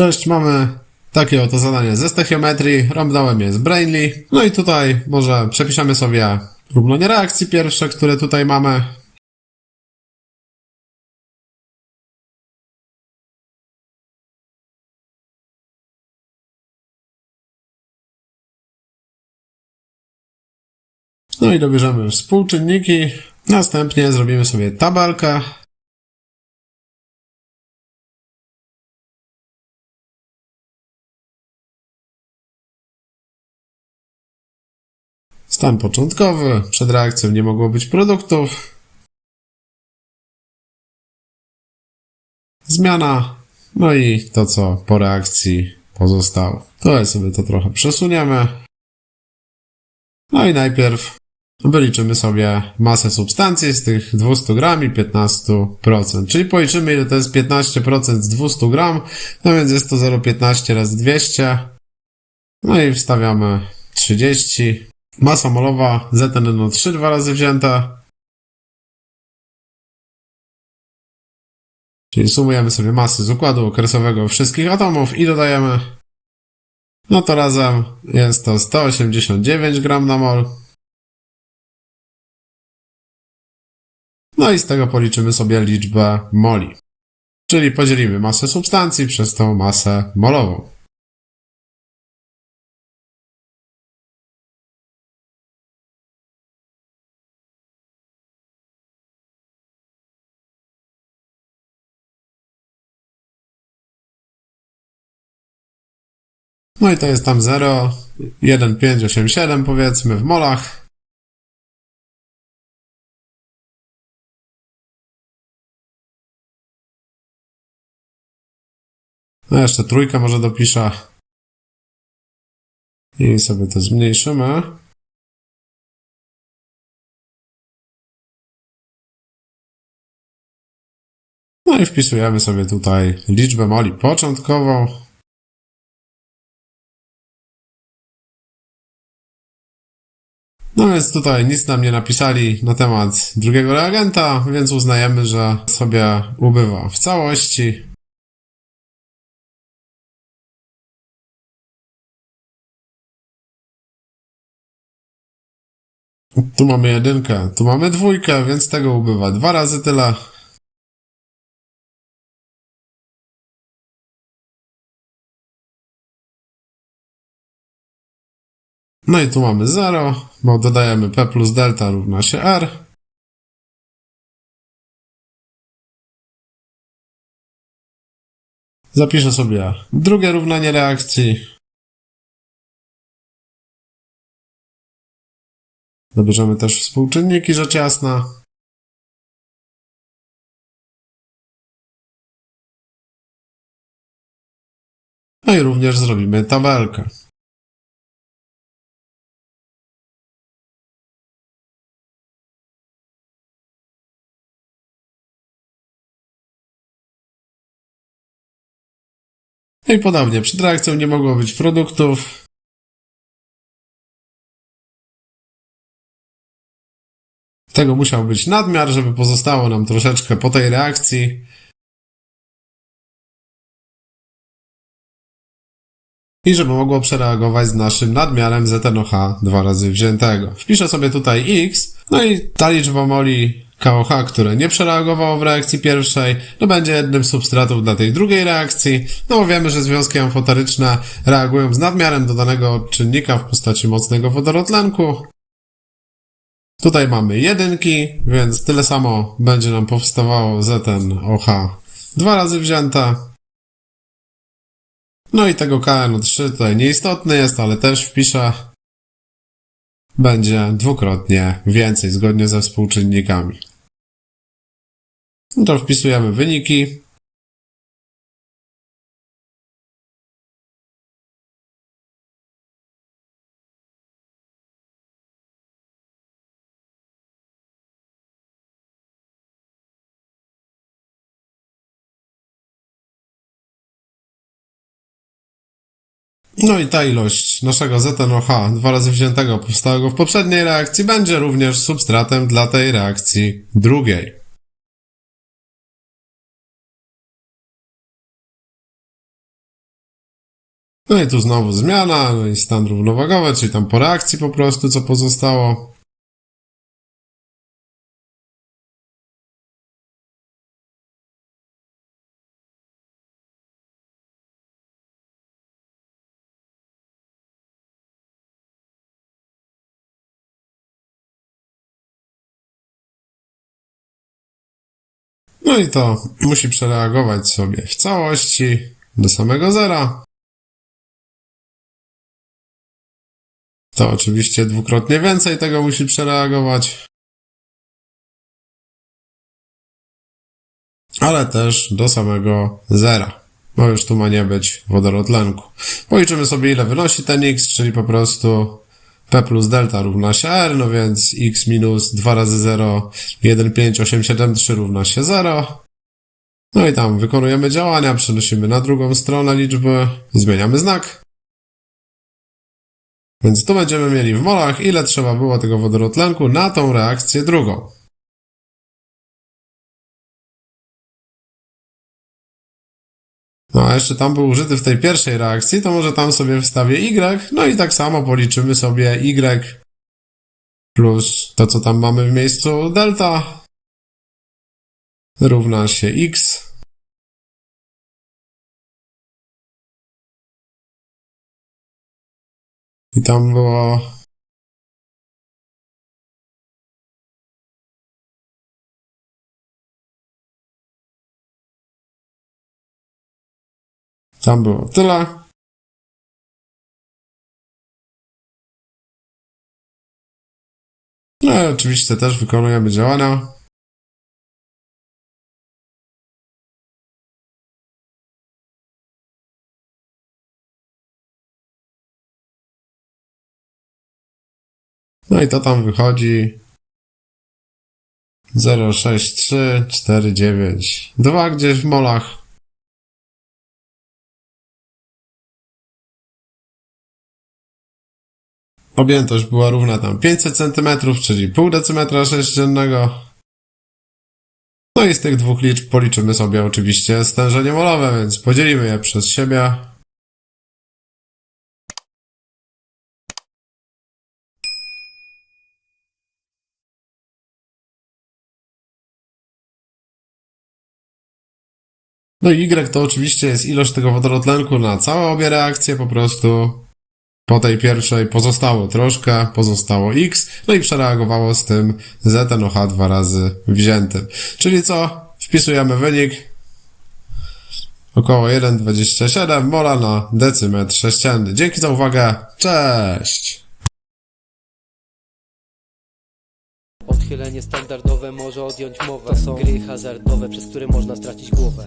Cześć, mamy takie oto zadanie ze stechiometrii, rąbnąłem je z Brainly. No i tutaj może przepiszemy sobie równanie reakcji pierwsze, które tutaj mamy. No i dobierzemy współczynniki. Następnie zrobimy sobie tabelkę. Stan początkowy. Przed reakcją nie mogło być produktów. Zmiana. No i to, co po reakcji pozostało. Tutaj sobie to trochę przesuniemy. No i najpierw wyliczymy sobie masę substancji z tych 200 gram i 15%. Czyli policzymy, ile to jest 15% z 200 gram. No więc jest to 0,15 razy 200. No i wstawiamy 30. Masa molowa ZNNO3 dwa razy wzięte. Czyli sumujemy sobie masy z układu okresowego wszystkich atomów i dodajemy. No to razem jest to 189 gram na mol. No i z tego policzymy sobie liczbę moli. Czyli podzielimy masę substancji przez tą masę molową. No i to jest tam 0, 1,587 powiedzmy w molach. No jeszcze trójkę może dopiszę. I sobie to zmniejszymy. No i wpisujemy sobie tutaj liczbę moli początkową. No więc tutaj nic nam nie napisali na temat drugiego reagenta, więc uznajemy, że sobie ubywa w całości. Tu mamy jedynkę, tu mamy dwójkę, więc tego ubywa dwa razy tyle. No i tu mamy 0, bo dodajemy P plus delta równa się R. Zapiszę sobie drugie równanie reakcji. Dobierzemy też współczynniki, rzecz jasna. No i również zrobimy tabelkę. No i podobnie, przed reakcją nie mogło być produktów. Tego musiał być nadmiar, żeby pozostało nam troszeczkę po tej reakcji. I żeby mogło przereagować z naszym nadmiarem ZNOH dwa razy wziętego. Wpiszę sobie tutaj X, no i ta liczba moli KOH, które nie przereagowało w reakcji pierwszej, to będzie jednym z substratów dla tej drugiej reakcji. No bo wiemy, że związki amfoteryczne reagują z nadmiarem dodanego czynnika w postaci mocnego wodorotlenku. Tutaj mamy jedynki, więc tyle samo będzie nam powstawało ZNOH dwa razy wzięte. No i tego KNO3 tutaj nieistotny jest, ale też wpiszę. Będzie dwukrotnie więcej, zgodnie ze współczynnikami. No to wpisujemy wyniki. No i ta ilość naszego ZNOH dwa razy wziętego powstałego w poprzedniej reakcji będzie również substratem dla tej reakcji drugiej. No i tu znowu zmiana, no i stan równowagowy, czyli tam po reakcji po prostu co pozostało. No i to musi przereagować sobie w całości do samego zera. To oczywiście dwukrotnie więcej tego musi przereagować. Ale też do samego zera. Bo już tu ma nie być wodorotlenku. Policzymy sobie ile wynosi ten x, czyli po prostu P plus delta równa się R, no więc x minus 2 razy 0, 15873 równa się 0. No i tam wykonujemy działania, przenosimy na drugą stronę liczby, zmieniamy znak. Więc tu będziemy mieli w molach, ile trzeba było tego wodorotlenku na tą reakcję drugą. No a jeszcze tam był użyty w tej pierwszej reakcji, to może tam sobie wstawię Y, no i tak samo policzymy sobie Y plus to, co tam mamy w miejscu delta równa się X I tam było. Tam było tyle. No i oczywiście też wykonujemy działania. No i to tam wychodzi 06349 gdzieś w molach. Objętość była równa tam 500 cm, czyli pół decymetra sześciennego. No i z tych dwóch liczb policzymy sobie oczywiście stężenie molowe, więc podzielimy je przez siebie. No i Y to oczywiście jest ilość tego wodorotlenku na całe obie reakcje, po prostu po tej pierwszej pozostało troszkę, pozostało X, no i przereagowało z tym ZNOH dwa razy wziętym. Czyli co? Wpisujemy wynik około 1,27 mola na decymetr sześcienny. Dzięki za uwagę, cześć! Odchylenie standardowe może odjąć mowę To są gry hazardowe, przez które można stracić głowę